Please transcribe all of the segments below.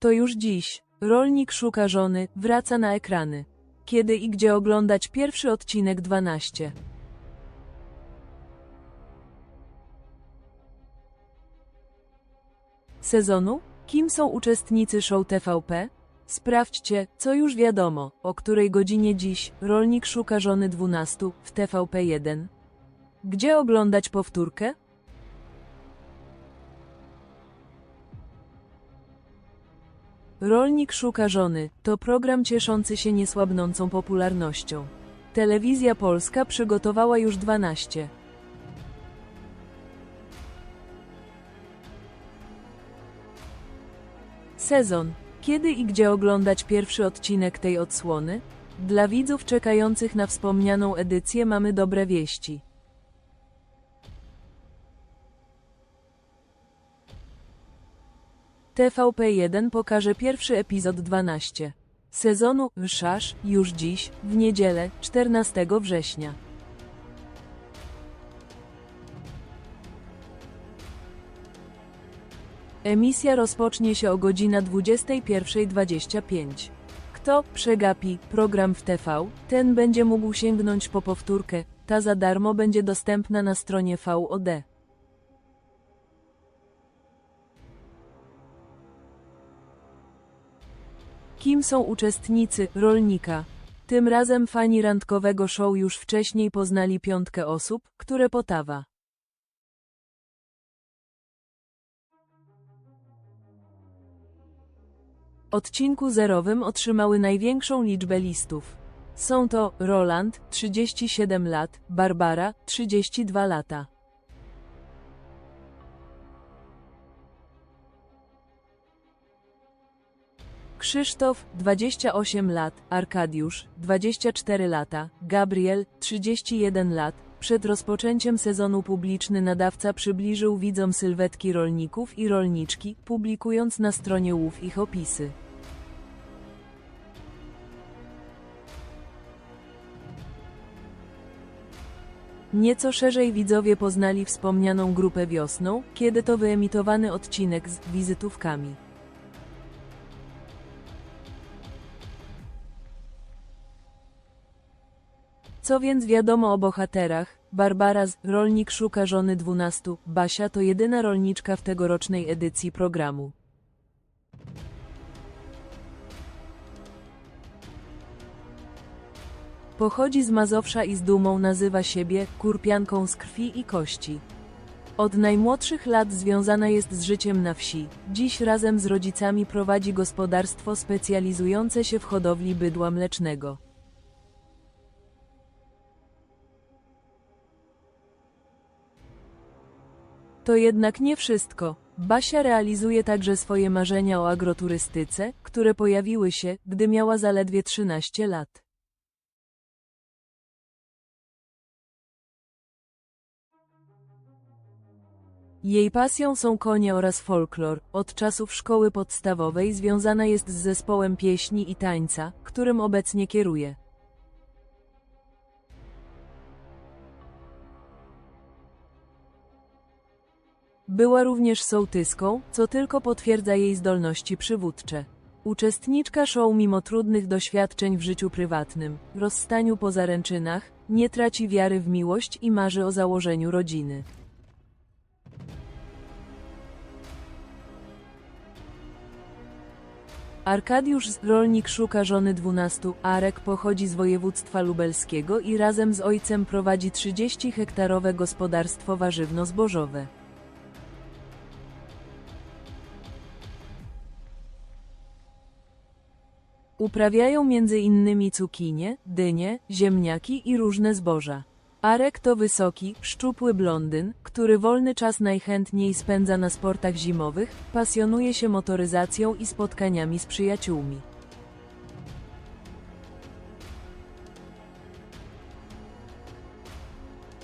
To już dziś. Rolnik szuka żony, wraca na ekrany. Kiedy i gdzie oglądać pierwszy odcinek 12. Sezonu? Kim są uczestnicy show TVP? Sprawdźcie, co już wiadomo, o której godzinie dziś rolnik szuka żony 12 w TVP1. Gdzie oglądać powtórkę? Rolnik szuka żony to program cieszący się niesłabnącą popularnością. Telewizja Polska przygotowała już 12. Sezon. Kiedy i gdzie oglądać pierwszy odcinek tej odsłony? Dla widzów czekających na wspomnianą edycję mamy dobre wieści. TVP1 pokaże pierwszy epizod 12 sezonu Szasz już dziś, w niedzielę, 14 września. Emisja rozpocznie się o godzina 21.25. Kto przegapi program w TV, ten będzie mógł sięgnąć po powtórkę, ta za darmo będzie dostępna na stronie VOD. Kim są uczestnicy rolnika? Tym razem fani randkowego show już wcześniej poznali piątkę osób, które potawa. Odcinku zerowym otrzymały największą liczbę listów. Są to Roland, 37 lat, Barbara, 32 lata. Krzysztof, 28 lat, Arkadiusz, 24 lata, Gabriel, 31 lat. Przed rozpoczęciem sezonu publiczny nadawca przybliżył widzom sylwetki rolników i rolniczki, publikując na stronie łów ich opisy. Nieco szerzej widzowie poznali wspomnianą grupę wiosną, kiedy to wyemitowany odcinek z wizytówkami. Co więc wiadomo o bohaterach? Barbara z Rolnik szuka żony 12, Basia to jedyna rolniczka w tegorocznej edycji programu. Pochodzi z Mazowsza i z dumą nazywa siebie kurpianką z krwi i kości. Od najmłodszych lat związana jest z życiem na wsi. Dziś razem z rodzicami prowadzi gospodarstwo specjalizujące się w hodowli bydła mlecznego. To jednak nie wszystko. Basia realizuje także swoje marzenia o agroturystyce, które pojawiły się, gdy miała zaledwie 13 lat. Jej pasją są konie oraz folklor. Od czasów szkoły podstawowej związana jest z zespołem pieśni i tańca, którym obecnie kieruje. Była również sołtyską, co tylko potwierdza jej zdolności przywódcze. Uczestniczka show mimo trudnych doświadczeń w życiu prywatnym, rozstaniu po zaręczynach, nie traci wiary w miłość i marzy o założeniu rodziny. Arkadiusz rolnik szuka żony 12, Arek pochodzi z województwa lubelskiego i razem z ojcem prowadzi 30-hektarowe gospodarstwo warzywno-zbożowe. Uprawiają innymi cukinie, dynie, ziemniaki i różne zboża. Arek to wysoki, szczupły blondyn, który wolny czas najchętniej spędza na sportach zimowych, pasjonuje się motoryzacją i spotkaniami z przyjaciółmi.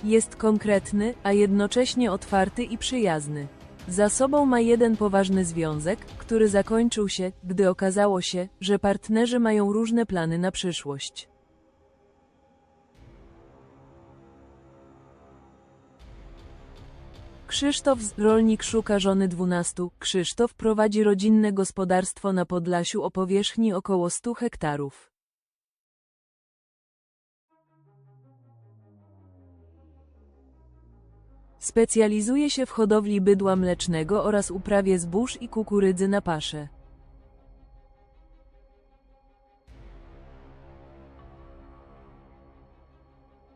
Jest konkretny, a jednocześnie otwarty i przyjazny. Za sobą ma jeden poważny związek, który zakończył się, gdy okazało się, że partnerzy mają różne plany na przyszłość. Krzysztof rolnik szuka żony 12. Krzysztof prowadzi rodzinne gospodarstwo na Podlasiu o powierzchni około 100 hektarów. Specjalizuje się w hodowli bydła mlecznego oraz uprawie zbóż i kukurydzy na pasze.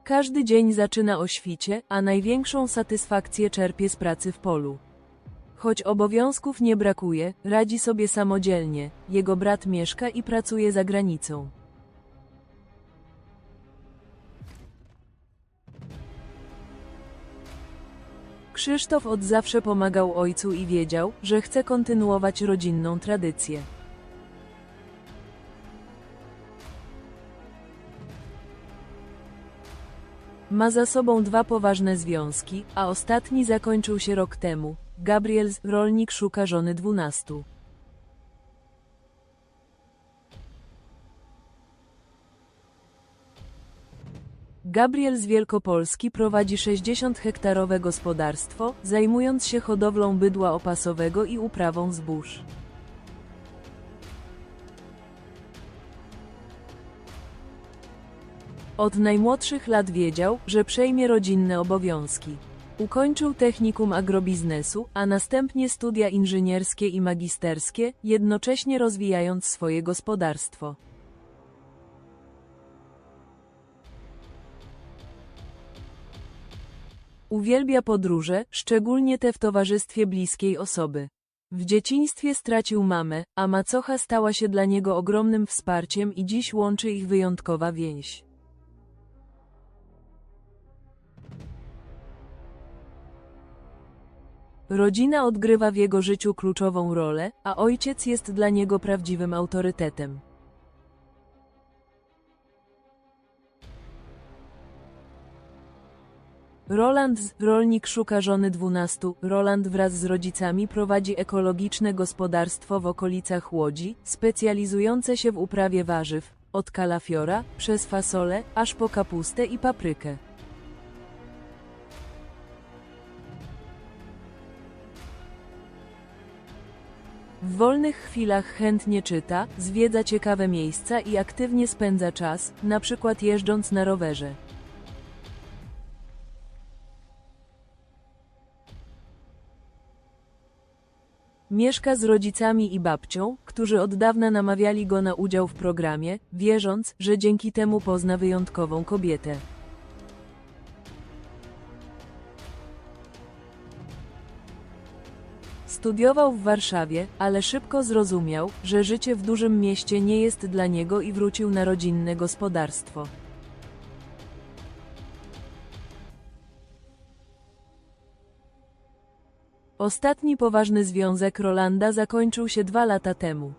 Każdy dzień zaczyna o świcie, a największą satysfakcję czerpie z pracy w polu. Choć obowiązków nie brakuje, radzi sobie samodzielnie, jego brat mieszka i pracuje za granicą. Krzysztof od zawsze pomagał ojcu i wiedział, że chce kontynuować rodzinną tradycję. Ma za sobą dwa poważne związki, a ostatni zakończył się rok temu. Gabriel, rolnik szuka żony dwunastu. Gabriel z Wielkopolski prowadzi 60-hektarowe gospodarstwo, zajmując się hodowlą bydła opasowego i uprawą zbóż. Od najmłodszych lat wiedział, że przejmie rodzinne obowiązki. Ukończył technikum agrobiznesu, a następnie studia inżynierskie i magisterskie, jednocześnie rozwijając swoje gospodarstwo. Uwielbia podróże, szczególnie te w towarzystwie bliskiej osoby. W dzieciństwie stracił mamę, a macocha stała się dla niego ogromnym wsparciem i dziś łączy ich wyjątkowa więź. Rodzina odgrywa w jego życiu kluczową rolę, a ojciec jest dla niego prawdziwym autorytetem. Roland rolnik szuka żony 12. Roland wraz z rodzicami prowadzi ekologiczne gospodarstwo w okolicach Łodzi, specjalizujące się w uprawie warzyw, od kalafiora, przez fasolę, aż po kapustę i paprykę. W wolnych chwilach chętnie czyta, zwiedza ciekawe miejsca i aktywnie spędza czas, na przykład jeżdżąc na rowerze. Mieszka z rodzicami i babcią, którzy od dawna namawiali go na udział w programie, wierząc, że dzięki temu pozna wyjątkową kobietę. Studiował w Warszawie, ale szybko zrozumiał, że życie w dużym mieście nie jest dla niego i wrócił na rodzinne gospodarstwo. Ostatni poważny związek Rolanda zakończył się dwa lata temu.